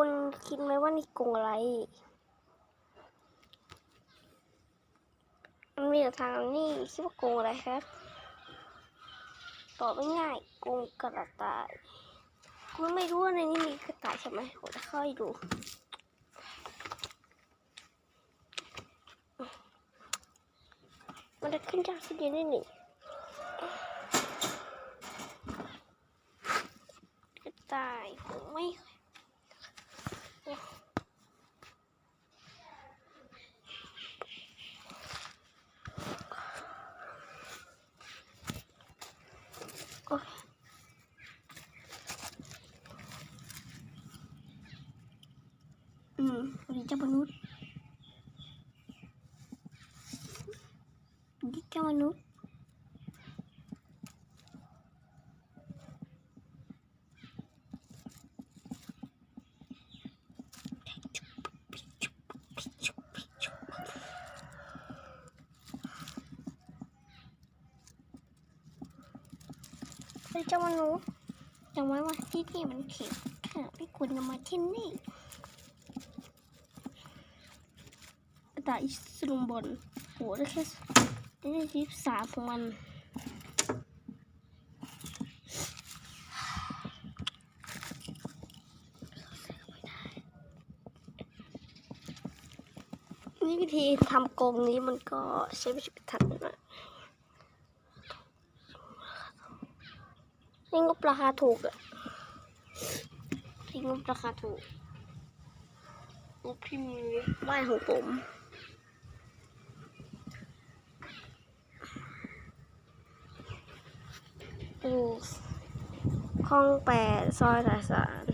คนคิดไหมว่านี่กงอะไร มันมีแต่ทางนี่คิดว่ากงอะไรครับตอบไม่ง่ายกงกระต่าย คุณไม่รู้ว่าในนี้มีกระต่ายใช่ไหมผมจะเข้าให้ดูมันจะขึ้นจากสุดเย็นได้หนึ่งกระต่ายผมไม่ วันนี้เจ้ามนุษย์นี่เจ้ามนุษย์เฮ้ยเจ้ามนุษย์จำไว้ว่าที่นี่มันเข็มค่ะไม่ควรนำมาที่นี่กระ ต่ายสลุมบนโหได้แค่ได้แค่สิบสามของมันนี่วิธีทำกรงนี้มันก็ใช้วิธีทันนะนี่งบราคาถูกอะนี่งบราคาถูกงบที่มีบ้านของผม อยู่คลองแปดซอยสายสาร